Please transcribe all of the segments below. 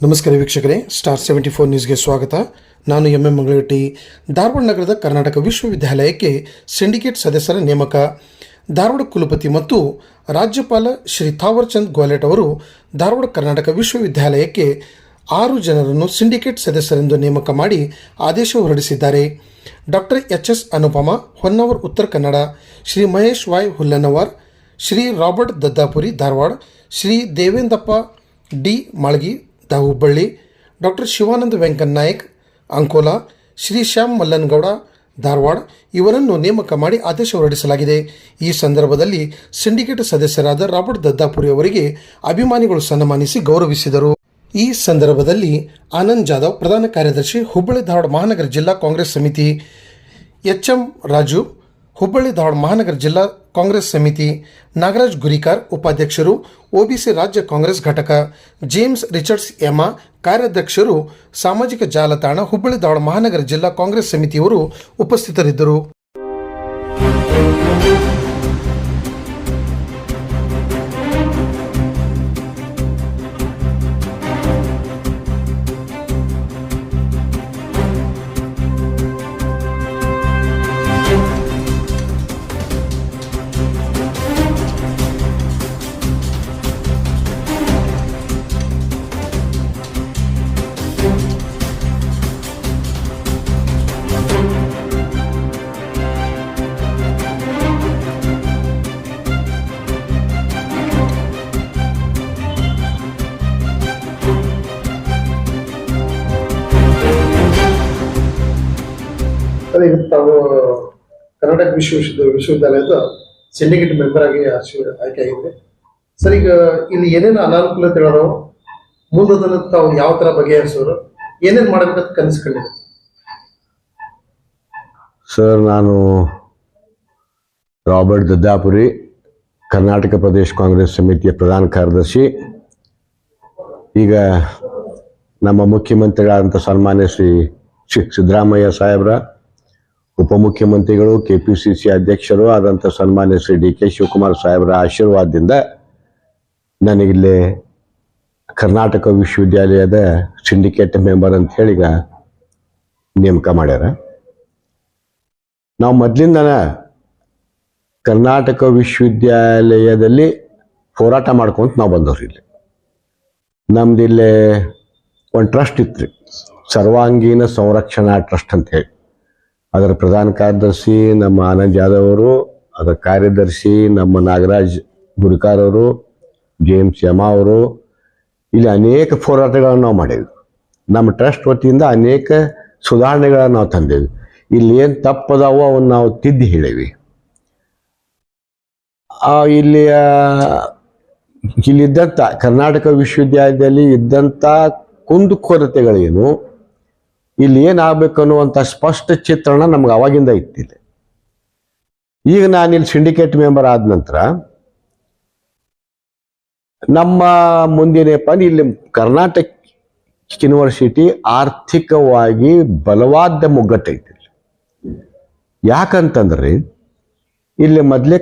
ನಮಸ್ಕಾರ ವೀಕ್ಷಕರೇ star seventy four ನ್ಯೂಸ್ಗೆ ಸ್ವಾಗತ. ನಾನು ಎಂ ಎಂ ಮಂಗಳಗಟ್ಟಿ ಧಾರವಾಡ ನಗರದ ಕರ್ನಾಟಕ ವಿಶ್ವವಿದ್ಯಾಲಯಕ್ಕೆ ಸಿಂಡಿಕೇಟ್ ಸದಸ್ಯರ ನೇಮಕ. ಧಾರವಾಡ ಕುಲಪತಿ ಮತ್ತು ರಾಜ್ಯಪಾಲ ಶ್ರೀ ಥಾವರ್ಚಂದ್ ಗೋಲೆಟ್ ಅವರು ಧಾರವಾಡ ಕರ್ನಾಟಕ ವಿಶ್ವವಿದ್ಯಾಲಯಕ್ಕೆ ಆರು ಜನರನ್ನು ಸಿಂಡಿಕೇಟ್ ಸದಸ್ಯರೆಂದು ನೇಮಕ ಮಾಡಿ ಆದೇಶ ಹೊರಡಿಸಿದ್ದಾರೆ. Doctor H S Anupama, Honnavar, Uttara Kannada, Shri Mahesh Y Hullanavar, Shri Robert Daddapuri, Dharwad, Shri Devendappa D. Malgi the Hubballi, doctor Shivananda Venkannayak Ankola, Shri Shyam Mallangouda, Dharwad ಇವರನ್ನು ನೇಮಕ ಮಾಡಿ ಆದೇಶ ಹೊರಡಿಸಲಾಗಿದೆ. ಈ ಸಂದರ್ಭದಲ್ಲಿ ಸಿಂಡಿಕೇಟ್ ಸದಸ್ಯರಾದ ರಾಬರ್ಟ್ ದದ್ದಾಪುರಿ ಅವರಿಗೆ ಅಭಿಮಾನಿಗಳು ಸನ್ಮಾನಿಸಿ ಗೌರವಿಸಿದರು. ಈ ಸಂದರ್ಭದಲ್ಲಿ ಆನಂದ್ ಜಾಧವ್ ಪ್ರಧಾನ ಕಾರ್ಯದರ್ಶಿ, ಹುಬ್ಬಳ್ಳಿ ಧಾರವಾಡ ಮಹಾನಗರ ಜಿಲ್ಲಾ ಕಾಂಗ್ರೆಸ್ ಸಮಿತಿ ಎಚ್ ಎಂ ರಾಜು, ಹುಬ್ಬಳ್ಳಿ ಧಾರವಾಡ ಮಹಾನಗರ ಜಿಲ್ಲಾ ಕಾಂಗ್ರೆಸ್ ಸಮಿತಿ ನಾಗರಾಜ್ ಗುರಿಕಾರ್ ಉಪಾಧ್ಯಕ್ಷರು ಒಬಿಸಿ ರಾಜ್ಯ ಕಾಂಗ್ರೆಸ್ ಘಟಕ, ಜೇಮ್ಸ್ ರಿಚರ್ಡ್ಸ್ ಎಮ ಕಾರ್ಯಾಧ್ಯಕ್ಷರು, ಸಾಮಾಜಿಕ ಜಾಲತಾಣ, ಹುಬ್ಬಳ್ಳಿ ಧಾರವಾಡ ಮಹಾನಗರ ಜಿಲ್ಲಾ ಕಾಂಗ್ರೆಸ್ ಸಮಿತಿಯವರು ಉಪಸ್ಥಿತರಿದ್ದರು. ತಾವು ಕರ್ನಾಟಕ ವಿಶ್ವ ವಿಶ್ವವಿದ್ಯಾಲಯದ ಸಿಂಡಿಕೇಟ್ ಮೆಂಬರ್ ಆಗಿ ಆಯ್ಕೆ ಆಗಿದೆ ಸರ್, ಈಗ ಇಲ್ಲಿ ಏನೇನು ಅನಾನುಕೂಲತೆಗಳು ಹೇಳೋ ಅದನ್ನ ತಾವು ಯಾವ ತರ ಬಗೆಹರಿಸೋರು? ಏನೇನ್ ಮಾಡಬೇಕಂತ ಕನಸ್ಕೊಂಡಿದೆ ಸರ್, ನಾನು ರಾಬರ್ಟ್ ದದ್ದಾಪುರಿ, ಕರ್ನಾಟಕ ಪ್ರದೇಶ ಕಾಂಗ್ರೆಸ್ ಸಮಿತಿಯ ಪ್ರಧಾನ ಕಾರ್ಯದರ್ಶಿ. ಈಗ ನಮ್ಮ ಮುಖ್ಯಮಂತ್ರಿಗಳಾದಂಥ ಸನ್ಮಾನ್ಯ ಶ್ರೀ ಸಿದ್ದರಾಮಯ್ಯ ಸಾಹೇಬ್ರ ಉಪಮುಖ್ಯಮಂತ್ರಿಗಳು ಕೆ ಪಿ ಸಿ ಸಿ ಅಧ್ಯಕ್ಷರು ಆದಂಥ ಸನ್ಮಾನ್ಯ ಶ್ರೀ ಡಿ ಕೆ ಶಿವಕುಮಾರ್ ಸಾಹೇಬರ ಆಶೀರ್ವಾದದಿಂದ ನನಗಿಲ್ಲಿ ಕರ್ನಾಟಕ ವಿಶ್ವವಿದ್ಯಾಲಯದ ಸಿಂಡಿಕೇಟ್ ಮೆಂಬರ್ ಅಂತ ಹೇಳಿ ನೇಮಕ ಮಾಡ್ಯಾರ. ನಾವು ಮೊದಲಿಂದನ ಕರ್ನಾಟಕ ವಿಶ್ವವಿದ್ಯಾಲಯದಲ್ಲಿ ಹೋರಾಟ ಮಾಡ್ಕೊಂತ ನಾವು ಬಂದವ್ರಿ ಇಲ್ಲಿ. ನಮ್ದು ಇಲ್ಲಿ ಒಂದು ಟ್ರಸ್ಟ್ ಇತ್ತು ಸರ್ವಾಂಗೀಣ ಸಂರಕ್ಷಣಾ ಟ್ರಸ್ಟ್ ಅಂತ ಹೇಳಿ. ಅದರ ಪ್ರಧಾನ ಕಾರ್ಯದರ್ಶಿ ನಮ್ಮ ಆನಂದ್ ಯಾದವ್ ಅವರು, ಅದರ ಕಾರ್ಯದರ್ಶಿ ನಮ್ಮ ನಾಗರಾಜ್ ಗುರಿಕಾರ್ ಅವರು ಜೇಮ್ಸ್ ಯಮಾ ಅವರು, ಇಲ್ಲಿ ಅನೇಕ ಹೋರಾಟಗಳನ್ನು ನಾವು ಮಾಡಿದ್ವಿ. ನಮ್ಮ ಟ್ರಸ್ಟ್ ವತಿಯಿಂದ ಅನೇಕ ಸುಧಾರಣೆಗಳನ್ನು ನಾವು ತಂದೇವೆ ಇಲ್ಲಿ ಏನು ತಪ್ಪದಾವೋ ಅವನ್ನ ನಾವು ತಿದ್ದಿ ಹೇಳಿವಿ ಇಲ್ಲಿಯ ಇಲ್ಲಿದ್ದಂಥ ಕರ್ನಾಟಕ ವಿಶ್ವವಿದ್ಯಾಲಯದಲ್ಲಿ ಇದ್ದಂಥ ಕುಂದುಕೊರತೆಗಳೇನು? ಇಲ್ಲಿ ಏನಾಗಬೇಕು ಅನ್ನುವಂಥ ಸ್ಪಷ್ಟ ಚಿತ್ರಣ ನಮ್ಗೆ ಅವಾಗಿಂದ ಇತ್ತಿಲ್ಲ ಈಗ ನಾನು ಇಲ್ಲಿ ಸಿಂಡಿಕೇಟ್ ಮೆಂಬರ್ ಆದ ನಂತರ ನಮ್ಮ ಮುಂದಿನ ಮುಂದಿನಪ್ಪ ಇಲ್ಲಿ ಕರ್ನಾಟಕ ಯೂನಿವರ್ಸಿಟಿ ಆರ್ಥಿಕವಾಗಿ ಬಲವಾದ ಮುಗ್ಗಟ್ಟೈತಿ. ಯಾಕಂತಂದ್ರೆ ಇಲ್ಲಿ ಮೊದಲೇ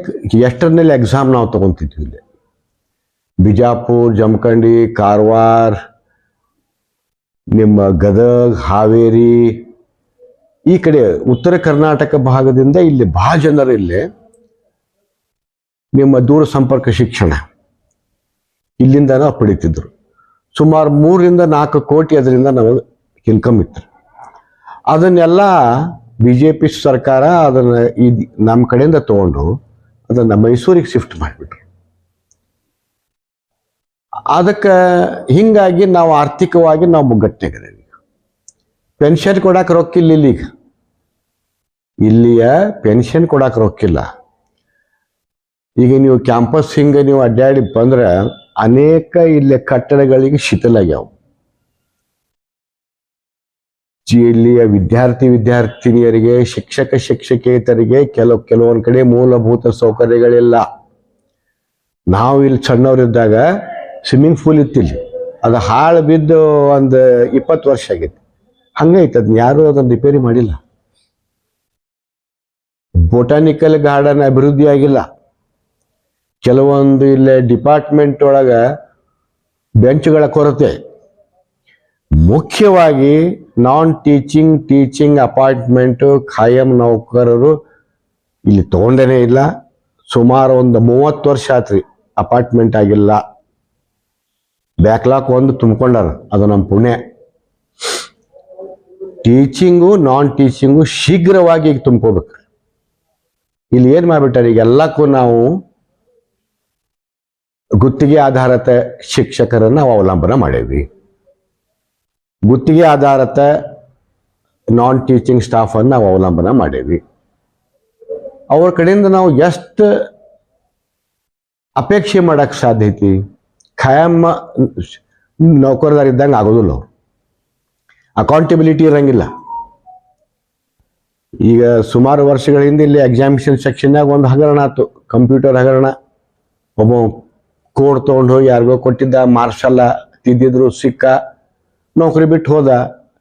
ಎಷ್ಟರ್ನಲ್ಲಿ ಎಕ್ಸಾಮ್ ನಾವು ತಗೊತಿದ್ವಿ ಇಲ್ಲಿ ಬಿಜಾಪುರ್, ಜಮಖಂಡಿ, ಕಾರವಾರ ನಿಮ್ಮ ಗದಗ, ಹಾವೇರಿ, ಈ ಕಡೆ ಉತ್ತರ ಕರ್ನಾಟಕ ಭಾಗದಿಂದ ಇಲ್ಲಿ ಬಹಳ ಜನರು ಇಲ್ಲಿ ನಿಮ್ಮ ದೂರ ಸಂಪರ್ಕ ಶಿಕ್ಷಣ ಇಲ್ಲಿಂದ ನಾವು ಪಡಿತಿದ್ರು. ಸುಮಾರು ಮೂರರಿಂದ ನಾಲ್ಕು ಕೋಟಿ ಅದರಿಂದ ನಮಗೆ ಇನ್ಕಮ್ ಇತ್ತು. ಅದನ್ನೆಲ್ಲ ಬಿ ಜೆ ಪಿ ಸರ್ಕಾರ ಅದನ್ನ ಈ ನಮ್ಮ ಕಡೆಯಿಂದ ತಗೊಂಡು ಅದನ್ನ ಮೈಸೂರಿಗೆ ಶಿಫ್ಟ್ ಮಾಡಿಬಿಟ್ರು. ಅದಕ್ಕೆ ಹಿಂಗಾಗಿ ನಾವು ಆರ್ಥಿಕವಾಗಿ ನಾವು ಮುಗ್ಗಟ್ಟಿನಾಗಿದ್ದೇವೆ ಪೆನ್ಷನ್ ಕೊಡಕ್ಕೆ ರೊಕ್ಕಿಲ್ಲ ಇಲ್ಲಿಗ ಇಲ್ಲಿಯ ಪೆನ್ಷನ್ ಕೊಡಕ್ಕೆ ರೊಕ್ಕಿಲ್ಲ ಈಗ ನೀವು ಕ್ಯಾಂಪಸ್ ಹಿಂಗೆ ನೀವು ಅಡ್ಡಾಡಿ ಬಂದ್ರೆ ಅನೇಕ ಇಲ್ಲಿ ಕಟ್ಟಡಗಳಿಗೆ ಶಿಥಿಲಾಗ್ಯಾವ ಇಲ್ಲಿಯ ವಿದ್ಯಾರ್ಥಿ ವಿದ್ಯಾರ್ಥಿನಿಯರಿಗೆ, ಶಿಕ್ಷಕ ಶಿಕ್ಷಕೇತರಿಗೆ ಕೆಲವು ಕೆಲವೊಂದು ಕಡೆ ಮೂಲಭೂತ ಸೌಕರ್ಯಗಳಿಲ್ಲ. ನಾವು ಇಲ್ಲಿ ಸಣ್ಣವರಿದ್ದಾಗ ಸ್ವಿಮ್ಮಿಂಗ್ ಪೂಲ್ ಇತ್ತಿಲ್ಲಿ. ಅದು ಹಾಳು ಬಿದ್ದು ಒಂದು ಇಪ್ಪತ್ತು ವರ್ಷ ಆಗೈತಿ ಹಂಗೈತೆ ಅದನ್ನ ಯಾರು ಅದನ್ನು ರಿಪೇರಿ ಮಾಡಿಲ್ಲ. ಬೊಟಾನಿಕಲ್ ಗಾರ್ಡನ್ ಅಭಿವೃದ್ಧಿ ಆಗಿಲ್ಲ. ಕೆಲವೊಂದು ಇಲ್ಲೇ ಡಿಪಾರ್ಟ್ಮೆಂಟ್ ಒಳಗೆ ಬೆಂಚ್ಗಳ ಕೊರತೆ. ಮುಖ್ಯವಾಗಿ ನಾನ್ ಟೀಚಿಂಗ್ ಟೀಚಿಂಗ್ ಅಪಾಯಿಂಟ್ಮೆಂಟು ಖಾಯಂ ನೌಕರರು ಇಲ್ಲಿ ತಗೊಂಡೇನೇ ಇಲ್ಲ. ಸುಮಾರು ಒಂದು ಮೂವತ್ತು ವರ್ಷ ಆತ್ರಿ ಅಪಾರ್ಟ್ಮೆಂಟ್ ಆಗಿಲ್ಲ. ಬ್ಯಾಕ್ಲಾಕ್ ಒಂದು ತುಂಬಿಕೊಂಡಾರ ಅದು ನಮ್ಮ ಪುಣ್ಯ. ಟೀಚಿಂಗು ನಾನ್ ಟೀಚಿಂಗು ಶೀಘ್ರವಾಗಿ ಈಗ ತುಂಬ್ಕೋಬೇಕು. ಇಲ್ಲಿ ಏನು ಮಾಡ್ಬಿಟ್ಟಾರೆ ಈಗ ಎಲ್ಲಕ್ಕೂ ನಾವು ಗುತ್ತಿಗೆ ಆಧಾರಿತ ಶಿಕ್ಷಕರನ್ನು ನಾವು ಅವಲಂಬನೆ ಮಾಡೇವಿ ಗುತ್ತಿಗೆ ಆಧಾರಿತ ನಾನ್ ಟೀಚಿಂಗ್ ಸ್ಟಾಫನ್ನು ನಾವು ಅವಲಂಬನೆ ಮಾಡೇವಿ ಅವ್ರ ಕಡೆಯಿಂದ ನಾವು ಎಷ್ಟು ಅಪೇಕ್ಷೆ ಮಾಡೋಕ್ಕೆ ಸಾಧ್ಯ ಐತಿ? ಖಾಯಂ ನೌಕರದಾರ ಇದ್ದಂಗೆ ಆಗೋದಿಲ್ಲ ಅವ್ರು. ಅಕೌಂಟಬಿಲಿಟಿ ಇರಂಗಿಲ್ಲ. ಈಗ ಸುಮಾರು ವರ್ಷಗಳ ಹಿಂದೆ ಇಲ್ಲಿ ಎಕ್ಸಾಮಿಷನ್ ಸೆಕ್ಷನ್ನಾಗ ಒಂದು ಹಗರಣ ಆಯ್ತು ಕಂಪ್ಯೂಟರ್ ಹಗರಣ. ಒಬ್ಬ ಕೋಡ್ ತೊಗೊಂಡು ಹೋಗಿ ಯಾರಿಗೋ ಕೊಟ್ಟಿದ್ದ ಮಾರ್ಷಲ್ಲ ತಿದ್ದಿದ್ರು, ಸಿಕ್ಕ, ನೌಕರಿ ಬಿಟ್ಟು ಹೋದ,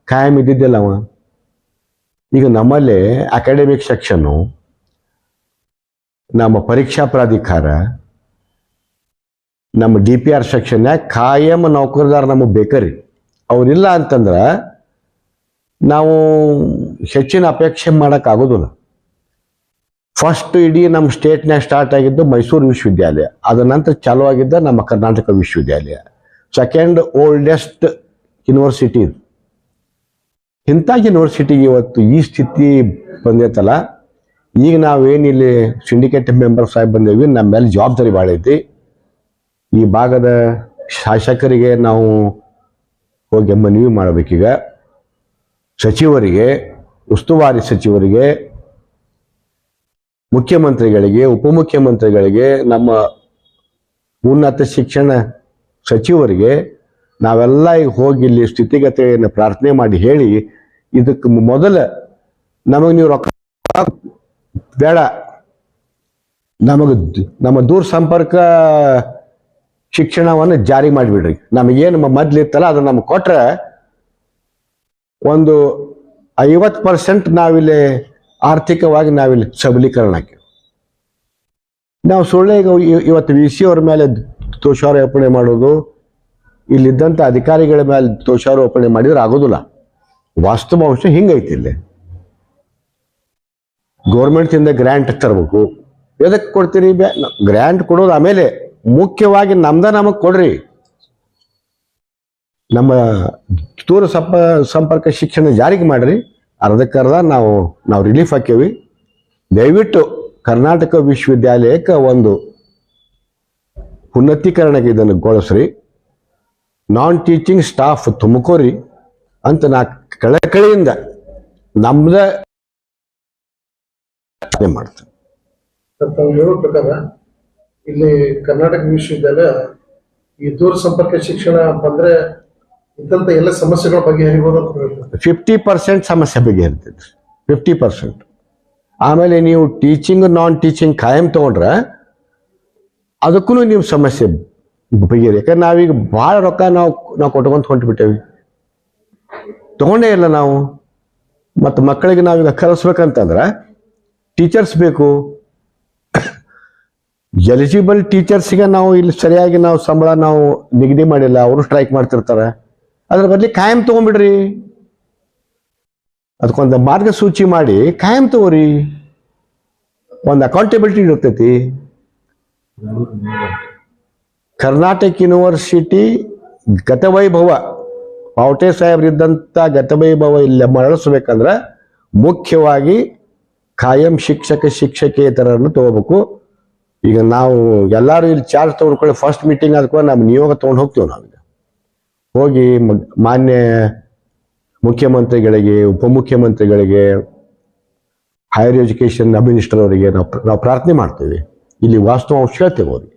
ಖಾಯಂ ಇದ್ದಿದ್ದಿಲ್ಲ ಅವ. ಈಗ ನಮ್ಮಲ್ಲಿ ಅಕಾಡೆಮಿಕ್ ಸೆಕ್ಷನ್ನು ನಮ್ಮ ಪರೀಕ್ಷಾ ಪ್ರಾಧಿಕಾರ ನಮ್ಮ ಡಿ ಪಿ ಆರ್ ಸೆಕ್ಷನ್ಯಾಗ ಖಾಯಂ ನೌಕರದಾರ ನಮಗೆ ಬೇಕರಿ. ಅವರಿಲ್ಲ ಅಂತಂದ್ರೆ ನಾವು ಹೆಚ್ಚಿನ ಅಪೇಕ್ಷೆ ಮಾಡೋಕ್ಕಾಗೋದಿಲ್ಲ ಫಸ್ಟ್ ಇಡೀ ನಮ್ಮ ಸ್ಟೇಟ್ನಾಗ ಸ್ಟಾರ್ಟ್ ಆಗಿದ್ದು ಮೈಸೂರು ವಿಶ್ವವಿದ್ಯಾಲಯ. ಅದ ನಂತರ ಚಾಲು ಆಗಿದ್ದ ನಮ್ಮ ಕರ್ನಾಟಕ ವಿಶ್ವವಿದ್ಯಾಲಯ. ಸೆಕೆಂಡ್ ಓಲ್ಡೆಸ್ಟ್ ಯೂನಿವರ್ಸಿಟಿ ಇದು. ಇಂಥ ಯೂನಿವರ್ಸಿಟಿಗೆ ಇವತ್ತು ಈ ಸ್ಥಿತಿ ಬಂದೈತಲ್ಲ, ಈಗ ನಾವೇನಿಲ್ಲಿ ಸಿಂಡಿಕೇಟ್ ಮೆಂಬರ್ಸ್ ಸಾಹೇಬ್ ಬಂದೇವಿ ನಮ್ಮ ಮೇಲೆ ಜವಾಬ್ದಾರಿ ಭಾಳ ಐತಿ. ಈ ಭಾಗದ ಶಾಸಕರಿಗೆ ನಾವು ಹೋಗಿ ಮನವಿ ಮಾಡಬೇಕೀಗ. ಸಚಿವರಿಗೆ, ಉಸ್ತುವಾರಿ ಸಚಿವರಿಗೆ, ಮುಖ್ಯಮಂತ್ರಿಗಳಿಗೆ, ಉಪಮುಖ್ಯಮಂತ್ರಿಗಳಿಗೆ, ನಮ್ಮ ಉನ್ನತ ಶಿಕ್ಷಣ ಸಚಿವರಿಗೆ ನಾವೆಲ್ಲ ಈಗ ಹೋಗಿ ಇಲ್ಲಿ ಸ್ಥಿತಿಗತಿಯನ್ನು ಪ್ರಾರ್ಥನೆ ಮಾಡಿ ಹೇಳಿ ಇದಕ್ಕೆ ಮೊದಲ ನಮಗೆ ನೀವು ರೊಕ್ಕ ಬೇಡ. ನಮಗೆ ನಮ್ಮ ದೂರ ಸಂಪರ್ಕ ಶಿಕ್ಷಣವನ್ನು ಜಾರಿ ಮಾಡಿಬಿಡ್ರಿ. ನಮಗೇನು ಮೊದ್ಲಿತ್ತಲ್ಲ ಅದು ನಮ್ಗೆ ಕೊಟ್ರೆ ಒಂದು ಐವತ್ತು ಪರ್ಸೆಂಟ್ ನಾವಿಲ್ಲಿ ಆರ್ಥಿಕವಾಗಿ ನಾವಿಲ್ಲಿ ಸಬಲೀಕರಣ ಆಕಿ ನಾವು ಸುಳ್ಳೆ ಇವತ್ತು ವಿ ಸಿ ಅವ್ರ ಮೇಲೆ ದೋಷಾರೋಪಣೆ ಮಾಡೋದು ಇಲ್ಲಿದ್ದಂಥ ಅಧಿಕಾರಿಗಳ ಮೇಲೆ ದೋಷಾರೋಪಣೆ ಮಾಡಿದ್ರೆ ಆಗೋದಿಲ್ಲ. ವಾಸ್ತವಾಂಶ ಹಿಂಗೈತಿ ಇಲ್ಲಿ. ಗೌರ್ಮೆಂಟ್ದಿಂದ ಗ್ರ್ಯಾಂಟ್ ತರಬೇಕು. ಎದಕ್ಕೆ ಕೊಡ್ತೀರಿ ಗ್ರ್ಯಾಂಟ್ ಕೊಡೋದು ಆಮೇಲೆ ಮುಖ್ಯವಾಗಿ ನಮ್ದ ನಮಗ್ ಕೊಡ್ರಿ. ನಮ್ಮ ದೂರ ಸಂಪ, ಸಂಪರ್ಕ ಶಿಕ್ಷಣ ಜಾರಿಗೆ ಮಾಡ್ರಿ. ಅರ್ಧಕ್ಕರ್ಧ ನಾವು ನಾವು ರಿಲೀಫ್ ಹಾಕೇವಿ. ದಯವಿಟ್ಟು ಕರ್ನಾಟಕ ವಿಶ್ವವಿದ್ಯಾಲಯಕ್ಕೆ ಒಂದು ಉನ್ನತೀಕರಣಕ್ಕೆ ಇದನ್ನು ಗೊಳಿಸ್ರಿ. ನಾನ್ ಟೀಚಿಂಗ್ ಸ್ಟಾಫ್ ತುಮಕೋರಿ ಅಂತ ನಾ ಕಳಕಳಿಯಿಂದ ನಮ್ದ ಮಾಡ್ತೇನೆ ಸರ್, ತಾವು ಹೇಳೋ ಪ್ರಕಾರ ಇಲ್ಲಿ ಕರ್ನಾಟಕ ವಿಶ್ವವಿದ್ಯಾಲಯ ಈ ದೂರ ಸಂಪರ್ಕ ಶಿಕ್ಷಣ ಬಂದ್ರೆ ಎಲ್ಲ ಸಮಸ್ಯೆಗಳ ಬಗ್ಗೆ ಅಂತ ಹೇಳ್ತಾರೆ. ಫಿಫ್ಟಿ ಪರ್ಸೆಂಟ್ ಸಮಸ್ಯೆ ಬಗೆಹರಿತೈತಿ ಫಿಫ್ಟಿ ಪರ್ಸೆಂಟ್ ಆಮೇಲೆ ನೀವು ಟೀಚಿಂಗ್ ನಾನ್ ಟೀಚಿಂಗ್ ಖಾಯಂ ತಗೊಂಡ್ರೆ ಅದಕ್ಕೂ ನೀವು ಸಮಸ್ಯೆ ಬಗ್ಗೆ ಯಾಕಂದ್ರೆ ನಾವೀಗ ಭಾಳ ರೊಕ್ಕ ನಾವು ನಾವು ಕೊಟ್ಕೊಂತ ಹೊಂಟ್ಬಿಟ್ಟೇವಿ. ತಗೊಂಡೇ ಇಲ್ಲ ನಾವು. ಮತ್ತು ಮಕ್ಕಳಿಗೆ ನಾವೀಗ ಕಲಿಸ್ಬೇಕಂತಂದ್ರೆ ಟೀಚರ್ಸ್ ಬೇಕು ಎಲಿಜಿಬಲ್ ಟೀಚರ್ಸ್ಗೆ ನಾವು ಇಲ್ಲಿ ಸರಿಯಾಗಿ ನಾವು ಸಂಬಳ ನಾವು ನಿಗದಿ ಮಾಡಿಲ್ಲ, ಅವರು ಸ್ಟ್ರೈಕ್ ಮಾಡ್ತಿರ್ತಾರೆ. ಅದ್ರ ಬದಲಿ ಕಾಯಂ ತಗೊಂಡ್ಬಿಡ್ರಿ. ಅದಕ್ಕೊಂದು ಮಾರ್ಗಸೂಚಿ ಮಾಡಿ ಕಾಯಂ ತಗೋರಿ. ಒಂದು ಅಕೌಂಟಬಿಲಿಟಿ ಇರ್ತೈತಿ. ಕರ್ನಾಟಕ ಯೂನಿವರ್ಸಿಟಿ ಗತವೈಭವ, ಪಾವಟೆ ಸಾಹೇಬ್ರಿದ್ದಂಥ ಗತವೈಭವ ಇಲ್ಲಿ ಮರಳಿಸ್ಬೇಕಂದ್ರೆ ಮುಖ್ಯವಾಗಿ ಕಾಯಂ ಶಿಕ್ಷಕ ಶಿಕ್ಷಕೇತರನ್ನು ತಗೋಬೇಕು. ಈಗ ನಾವು ಎಲ್ಲರೂ ಇಲ್ಲಿ ಚಾರ್ಜ್ ತಗೊಂಡ್ಕೊಳ್ಳಿ ಫಸ್ಟ್ ಮೀಟಿಂಗ್ ಅದಕ್ಕೆ ನಮ್ಮ ನಿಯೋಗ ತೊಗೊಂಡು ಹೋಗ್ತೀವಿ ನಾವೀಗ ಹೋಗಿ ಮಾನ್ಯ ಮುಖ್ಯಮಂತ್ರಿಗಳಿಗೆ, ಉಪಮುಖ್ಯಮಂತ್ರಿಗಳಿಗೆ ಹೈಯರ್ ಎಜುಕೇಶನ್ ಮಿನಿಸ್ಟರ್ ಅವರಿಗೆ ನಾವು ನಾವು ಪ್ರಾರ್ಥನೆ ಮಾಡ್ತೇವೆ. ಇಲ್ಲಿ ವಾಸ್ತವಾಂಶ ಹೇಳ್ತೇವೆ ಅವ್ರಿಗೆ.